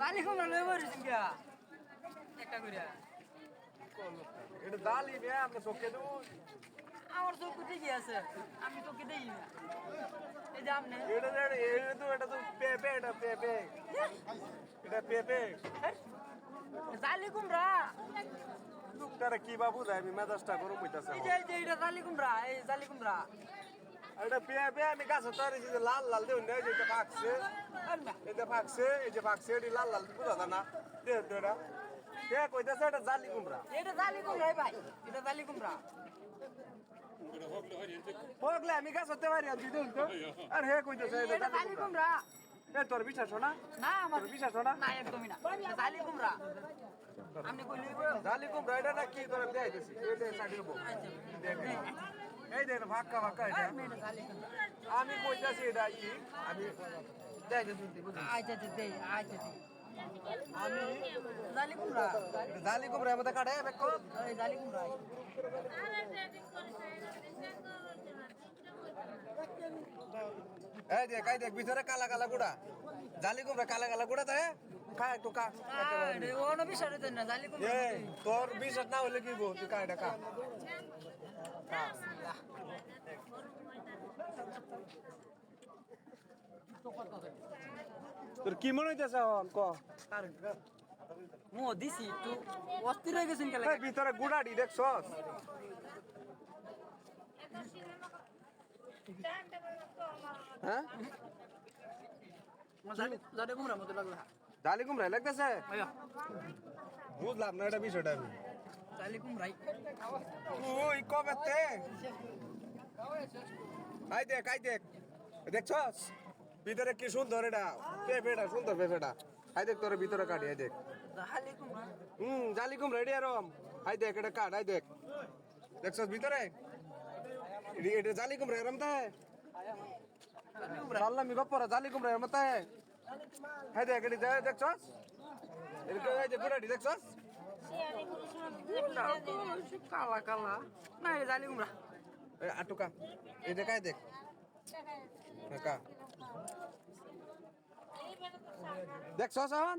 কালি কুমড়া লয়ে বসেছেন কে একটা করিয়া এটা দালি বে আপনি চোখে দেবো আমার চোখ ঠিকই আছে আমি তোকে দেই না এই যে আপনি এটা যে- এটা তো এটা তো পেঁপে এটা পেঁপে এটা পেঁপে জালি কুমড়া লোকটারা কি বাবু যায় আমি মেজাজটা গরম হইতাছে এই যে এই যে এটা জালি কুমড়া এই জালি কুমড়া এটা পেঁপে আমি গাছ তৈরি যে লাল লাল দেউন এই যে পাকছে। এই যে পাকছে এই যে পাকছে এটি লাল লাল বুঝা যায় না। তো এটা কে কইতাছে এটা জালি কুমড়া। এটা জালি কুমড়া ভাই এটা জালি কুমড়া। হোকলে আমি গাছ হতে পারি আমি দেউন তো আর হে কইতাছে এটা জালি কুমড়া। এ তোর বিশ্বাস না? না আমার বিশ্বাস না? না একদমই না। জালি কুমড়া। কইলে জালি কুমড়া এটা না কি দেখাইতেছি সাইডে দেখ। এই দেখেন ফাঁকা ফাঁকা এটা। আমি কইতাছি এটা ই। আমি দেখাইতেছি বুঝলি? আচ্ছা দেই আচ্ছা দেই। আমি জালি কুমড়া। জালি কুমড়া মধ্যে কাটে বেকো জালি কুমড়া। এই দেখ এই দেখ ভিতরে কালা কালা গুড়া। জালি কুমড়া কালা কালা গুড়া তাই খা একটু খা। তোর বিশ্বাস না হলে কি বল? তুই খা এটা খা। তোর কি মনে হইতেছে এখন? ক। মো দিছি একটু। অস্থির হয়ে গেছেন কেলে? ভিতরে গুড়াডি দেখছস? হ্যাঁ জালি জালি কুমড়া মতো লাগল জালি কুমড়া লাগতেছে আয়া বুঝলাম না এটা বিষয়টা আমি জালি কুমড়াই তুই কবে তে আই দেখ আই দেখ দেখছস ভিতরে কি সুন্দর এটা পেঁপেটা সুন্দর পেঁপেটা আই দেখ তোর ভিতরে কাটি আই দেখ জালি কুমড়া হুম জালি কুমড়া রেডি আরম আই দেখ এটা কাট আই দেখ দেখছস ভিতরে এটা जाली कुमरा रमता है साला मी गप्पा जाली कुमरा रमता है है देख गडी जा देख छस এরকম এই যে গুড়াটি দেখছস? কালা কালা। না এটা জালি কুমড়া। আটুকা। এটা কায় দেখ। কা দেখছস এখন?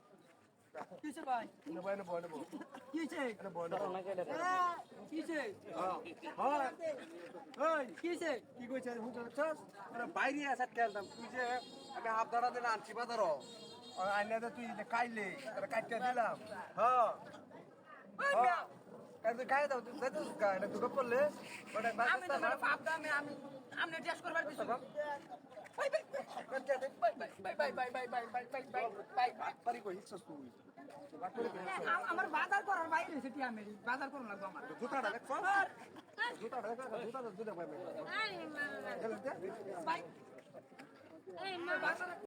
কিসে ভাই এনে বয়, এনে বয়, এনে বয়। কিসে এনে বয়, বয়। কিসে হয়। ওই, কিসে কি কইছে হুঁটো দেখছস আরে বাইরে আসাত খেলতাম তুই যে আমি হাফ দাঁড়া দিন আনছি বাজারও আর আইনা তুই যে খাইলে আরে কাটতে দিলাম হ্যাঁ তুই খাই দাও তুই দেখছিস গা এটা দুটো করলে ওটা আমি তো ভাব দামে আমি আমি টেস্ট করবার কিছু bye bye bye bye bye bye bye bye bye bye bye bye তারিখ হিসা শুরু আমার বাজার করার বাইরে সেটি আমি বাজার করুন লাগবো আমার। জুতাটা দেখছ হ্যাঁ। জুতাটা জুতাটা জুতা পাই ভাই